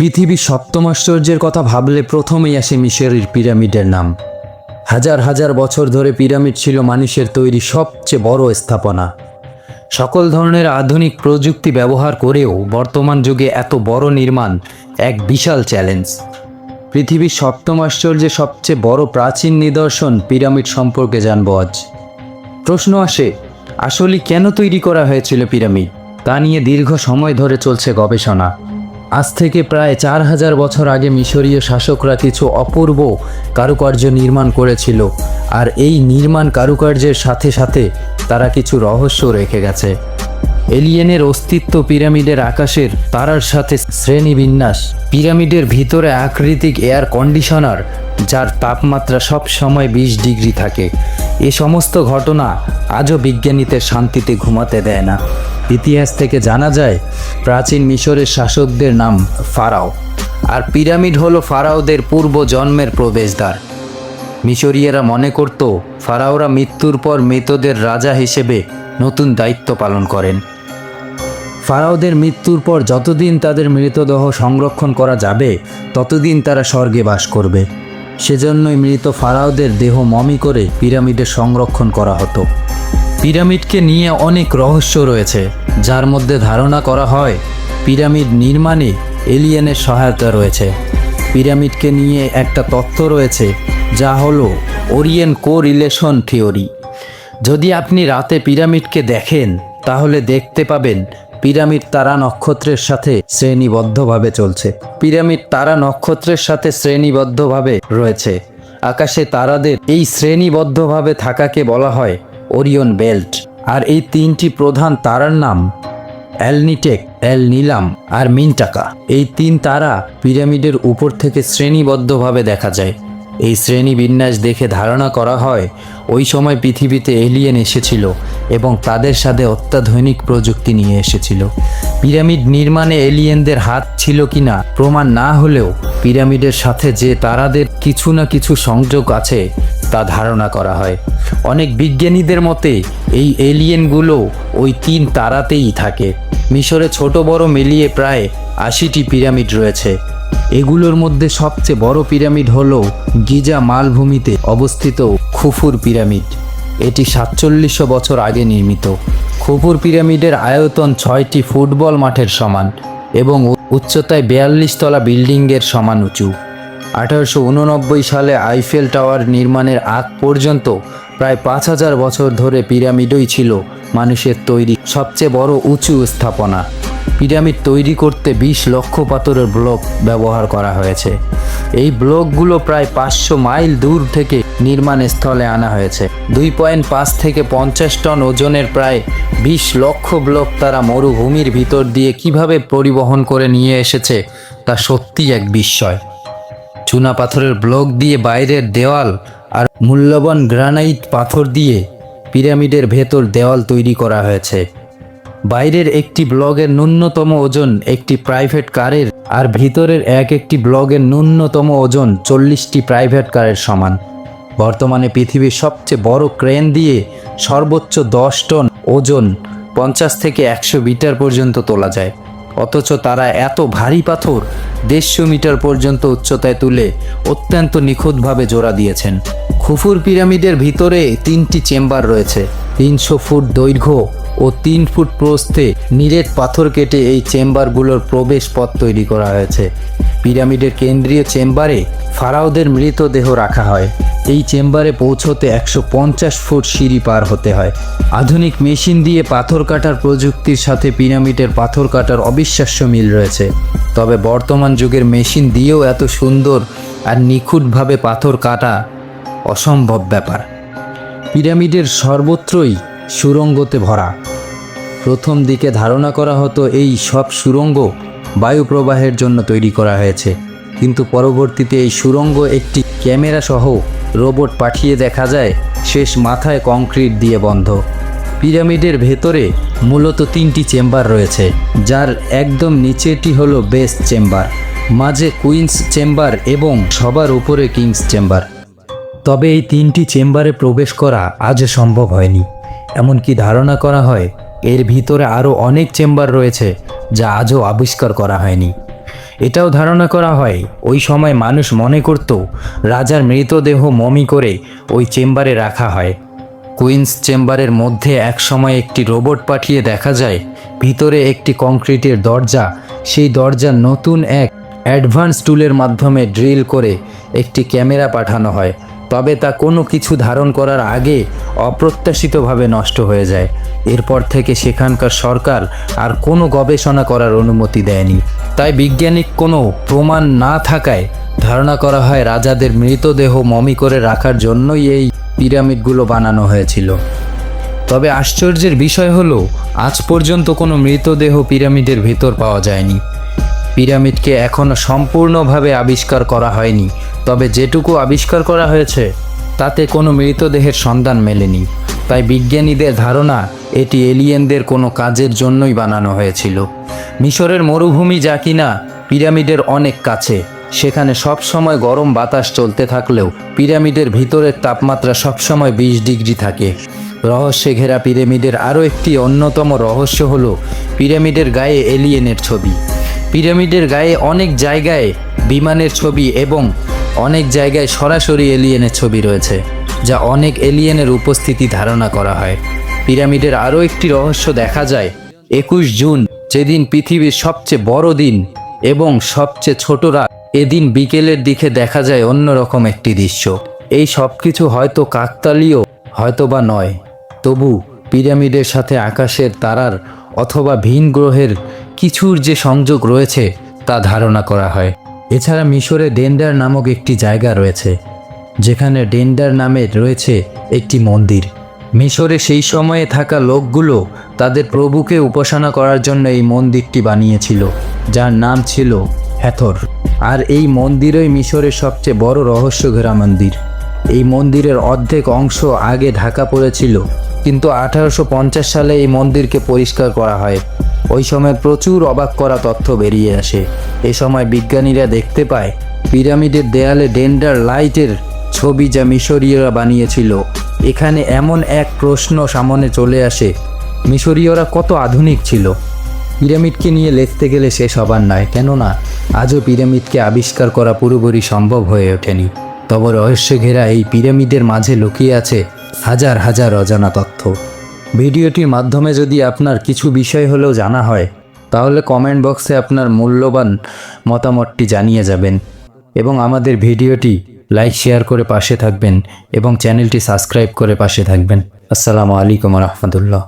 পৃথিবীর সপ্তম আশ্চর্যের কথা ভাবলে প্রথমেই আসে মিশরের পিরামিডের নাম। হাজার হাজার বছর ধরে পিরামিড ছিল মানুষের তৈরি সবচেয়ে বড় স্থাপনা। সকল ধরনের আধুনিক প্রযুক্তি ব্যবহার করেও বর্তমান যুগে এত বড় নির্মাণ এক বিশাল চ্যালেঞ্জ। পৃথিবীর সপ্তম আশ্চর্যের সবচেয়ে বড় প্রাচীন নিদর্শন পিরামিড সম্পর্কে জানব আজ। প্রশ্ন আসে, আসলে কেন তৈরি করা হয়েছিল পিরামিড? তা নিয়ে দীর্ঘ সময় ধরে চলছে গবেষণা। আজ থেকে প্রায় চার হাজার বছর আগে মিশরীয় শাসকরা কিছু অপূর্ব কারুকার্য নির্মাণ করেছিল, আর এই নির্মাণ কারুকার্যের সাথে সাথে তারা কিছু রহস্য রেখে গেছে। এলিয়েনের অস্তিত্ব পিরামিডের আকাশের তারার সাথে শ্রেণীবিন্যাস। পিরামিডের ভিতরে আকৃতিক এয়ার কন্ডিশনার, যার তাপমাত্রা সব সময় বিশ ডিগ্রি থাকে। এ সমস্ত ঘটনা আজও বিজ্ঞানীদের শান্তিতে ঘুমাতে দেয় না। ইতিহাস থেকে জানা যায়, প্রাচীন মিশরের শাসকদের নাম ফারাও। আর পিরামিড হলো ফারাওদের পূর্ব জন্মের প্রবেশদ্বার। মিশরীয়রা মনে করত, ফারাওরা মৃত্যুর পর মৃতদের রাজা হিসেবে নতুন দায়িত্ব পালন করেন। ফারাওদের মৃত্যুর পর যতদিন তাদের মৃতদেহ সংরক্ষণ করা যাবে, ততদিন তারা স্বর্গে বাস করবে। সেজন্যই মৃত ফারাওদের দেহ মমি করে পিরামিডে সংরক্ষণ করা হতো। পিরামিডকে নিয়ে অনেক রহস্য রয়েছে, যার মধ্যে ধারণা করা হয়, পিরামিড নির্মাণে এলিয়েনের সহায়তা রয়েছে। পিরামিডকে নিয়ে একটা তত্ত্ব রয়েছে, যা হলো ওরিয়েন কো রিলেশন থিওরি। যদি আপনি রাতে পিরামিডকে দেখেন, তাহলে দেখতে পাবেন পিরামিড তারা নক্ষত্রের সাথে শ্রেণীবদ্ধভাবে চলছে। পিরামিড তারা নক্ষত্রের সাথে শ্রেণীবদ্ধভাবে রয়েছে। আকাশে তারাদের এই শ্রেণীবদ্ধভাবে থাকাকে বলা হয় ওরিয়ন বেল্ট। আর এই তিনটি প্রধান তারার নাম অ্যালনিটেক অ্যাল নীলাম আর মিনটাকা। এই তিন তারা পিরামিডের উপর থেকে শ্রেণীবদ্ধভাবে দেখা যায়। এই শ্রেণি বিন্যাস দেখে ধারণা করা হয়, ওই সময় পৃথিবীতে এলিয়েন এসেছিল এবং তাদের সাথে অত্যাধুনিক প্রযুক্তি নিয়ে এসেছিল। পিরামিড নির্মাণে এলিয়েনদের হাত ছিল কিনা প্রমাণ না হলেও পিরামিডের সাথে যে তারাদের কিছু না কিছু সংযোগ আছে, তা ধারণা করা হয়। অনেক বিজ্ঞানীদের মতে, এই এলিয়েনগুলো ওই তিন তারাতেই থাকে। মিশরে ছোট বড় মিলিয়ে প্রায় আশিটি পিরামিড রয়েছে। এগুলোর মধ্যে সবচেয়ে বড় পিরামিড হল গিজা মালভূমিতে অবস্থিত খুফুর পিরামিড। এটি সাতচল্লিশশো বছর আগে নির্মিত। খুফুর পিরামিডের আয়তন ছয়টি ফুটবল মাঠের সমান এবং উচ্চতায় বিয়াল্লিশ তলা বিল্ডিংয়ের সমান উঁচু। আঠারোশো উননব্বই সালে আইফেল টাওয়ার নির্মাণের আগ পর্যন্ত প্রায় পাঁচ হাজার বছর ধরে পিরামিডই ছিল মানুষের তৈরি সবচেয়ে বড় উঁচু স্থাপনা। পিরামিড তৈরি করতে বিশ লক্ষ পাথরের ব্লক ব্যবহার করা হয়েছে। এই ব্লকগুলো প্রায় পাঁচশো মাইল দূর থেকে নির্মাণ স্থলে আনা হয়েছে। দুই পয়েন্ট পাঁচ থেকে পঞ্চাশ টন ওজনের প্রায় বিশ লক্ষ ব্লক তারা মরুভূমির ভিতর দিয়ে কীভাবে পরিবহন করে নিয়ে এসেছে, তা সত্যি এক বিস্ময়। চুনা পাথরের ব্লক দিয়ে বাইরের দেওয়াল আর মূল্যবান গ্রানাইট পাথর দিয়ে পিরামিডের ভেতর দেওয়াল তৈরি করা হয়েছে। বাইরের একটি ব্লগের ন্যূনতম ওজন একটি প্রাইভেট কারের আর ভিতরের এক একটি ব্লগের ন্যূনতম ওজন চল্লিশটি প্রাইভেট কারের সমান। বর্তমানে পৃথিবীর সবচেয়ে বড় ক্রেন দিয়ে সর্বোচ্চ দশ টন ওজন পঞ্চাশ থেকে একশো মিটার পর্যন্ত তোলা যায়। অথচ তারা এত ভারী পাথর দেড়শো মিটার পর্যন্ত উচ্চতায় তুলে অত্যন্ত নিখুঁতভাবে জোড়া দিয়েছেন। খুফুর পিরামিডের ভিতরে তিনটি চেম্বার রয়েছে। তিনশো ফুট দৈর্ঘ্য ও তিন ফুট প্রস্থে নিরেট পাথর কেটে এই চেম্বারগুলোর প্রবেশ পথ তৈরি করা হয়েছে। পিরামিডের কেন্দ্রীয় চেম্বারে ফারাওদের মৃতদেহ রাখা হয়। এই চেম্বারে পৌঁছতে একশো পঞ্চাশ ফুট সিঁড়ি পার হতে হয়। আধুনিক মেশিন দিয়ে পাথর কাটার প্রযুক্তির সাথে পিরামিডের পাথর কাটার অবিশ্বাস্য মিল রয়েছে। তবে বর্তমান যুগের মেশিন দিয়েও এত সুন্দর আর নিখুঁতভাবে পাথর কাটা অসম্ভব ব্যাপার। পিরামিডের সর্বত্রই সুরঙ্গতে ভরা। প্রথম দিকে ধারণা করা হতো এই সব সুরঙ্গ বায়ু প্রবাহের জন্য তৈরি করা হয়েছে। কিন্তু পরবর্তীতে এই সুরঙ্গ একটি ক্যামেরা সহ রোবট পাঠিয়ে দেখা যায়, শেষ মাথায় কংক্রিট দিয়ে বন্ধ। পিরামিডের ভেতরে মূলত তিনটি চেম্বার রয়েছে, যার একদম নিচেটি হলো বেস চেম্বার, মাঝে কুইন্স চেম্বার এবং সবার উপরে কিংস চেম্বার। তবে এই তিনটি চেম্বারে প্রবেশ করা আজ সম্ভব হয়নি। এমনকি ধারণা করা হয়, এর ভিতরে আরও অনেক চেম্বার রয়েছে, যা আজও আবিষ্কার করা হয়নি। এটাও ধারণা করা হয়, ওই সময় মানুষ মনে করত, রাজার মৃতদেহ মমি করে ওই চেম্বারে রাখা হয়। কুইন্স চেম্বারের মধ্যে এক সময় একটি রোবট পাঠিয়ে দেখা যায়, ভিতরে একটি কংক্রিটের দরজা, সেই দরজার নতুন এক অ্যাডভান্স টুলের মাধ্যমে ড্রিল করে একটি ক্যামেরা পাঠানো হয়। তবে তা কোনো কিছু ধারণ করার আগে অপ্রত্যাশিতভাবে নষ্ট হয়ে যায়। এরপর থেকে সেখানকার সরকার আর কোনো গবেষণা করার অনুমতি দেয়নি। তাই বিজ্ঞানিক কোনো প্রমাণ না থাকায় ধারণা করা হয় রাজাদের মৃতদেহ মমি করে রাখার জন্যই এই পিরামিডগুলো বানানো হয়েছিল। তবে আশ্চর্যের বিষয় হলো, আজ পর্যন্ত কোনো মৃতদেহ পিরামিডের ভেতর পাওয়া যায়নি। পিরামিডকে এখনও সম্পূর্ণভাবে আবিষ্কার করা হয়নি। তবে যেটুকু আবিষ্কার করা হয়েছে, তাতে কোনো মৃতদেহের সন্ধান মেলেনি। তাই বিজ্ঞানীদের ধারণা, এটি এলিয়েনদের কোনো কাজের জন্যই বানানো হয়েছিল। মিশরের মরুভূমি যা কিনা পিরামিডের অনেক কাছে, সেখানে সব সময় গরম বাতাস চলতে থাকলেও পিরামিডের ভিতরের তাপমাত্রা সবসময় বিশ ডিগ্রি থাকে। রহস্যে ঘেরা পিরামিডের আরও একটি অন্যতম রহস্য হলো পিরামিডের গায়ে এলিয়েনের ছবি। পিরামিডের গায়ে অনেক জায়গায় বিমানের ছবি এবং অনেক জায়গায় সরাসরি এলিয়েনের ছবি রয়েছে, যা অনেক এলিয়েনের উপস্থিতি ধারণা করা হয়। পিরামিডের আরও একটি রহস্য দেখা যায়, একুশ জুন, যেদিন পৃথিবীর সবচেয়ে বড় দিন এবং সবচেয়ে ছোট রাত। এদিন বিকেলের দিকে দেখা যায় অন্যরকম একটি দৃশ্য। এই সব কিছু হয়তো কাকতালীয় হয়তো বা নয়। তবু পিরামিডের সাথে আকাশের তারার অথবা ভিন গ্রহের কিছুর যে সংযোগ রয়েছে তা ধারণা করা হয়। এছাড়া মিশরে ডেন্ডার নামক একটি জায়গা রয়েছে, যেখানে ডেন্ডার নামে রয়েছে একটি মন্দির। মিশরে সেই সময়ে থাকা লোকগুলো তাদের প্রভুকে উপাসনা করার জন্য এই মন্দিরটি বানিয়েছিল, যার নাম ছিল হ্যাথর আর এই মন্দিরই মিশরের সবচেয়ে বড় রহস্য ঘেরা মন্দির। এই মন্দিরের অর্ধেক অংশ আগে ঢাকা পড়েছিল কিন্তু আঠারোশো পঞ্চাশ সালে এই মন্দিরকে পরিষ্কার করা হয়। ওই সময় প্রচুর অবাক করা তথ্য বেরিয়ে আসে। এ সময় বিজ্ঞানীরা দেখতে পায়, পিরামিডের দেয়ালে ডেন্ডার লাইটের ছবি যা মিশরীয়রা বানিয়েছিল। এখানে এমন এক প্রশ্ন সামনে চলে আসে, মিশরীয়রা কত আধুনিক ছিল? পিরামিডকে নিয়ে লিখতে গেলে শেষ হবার নয়, কেননা আজও পিরামিডকে আবিষ্কার করা পুরোপুরি সম্ভব হয়ে ওঠেনি। তবে রহস্য ঘেরা এই পিরামিডের মাঝে লুকিয়ে আছে হাজার হাজার অজানা তথ্য ভিডিওটির মাধ্যমে যদি আপনার কিছু বিষয় হলেও জানা হয়, তাহলে কমেন্ট বক্সে আপনার মূল্যবান মতামতটি জানিয়ে যাবেন এবং আমাদের ভিডিওটি লাইক, শেয়ার করে পাশে থাকবেন এবং চ্যানেলটি সাবস্ক্রাইব করে পাশে থাকবেন। আসসালামু আলাইকুম রহমতুল্লাহ।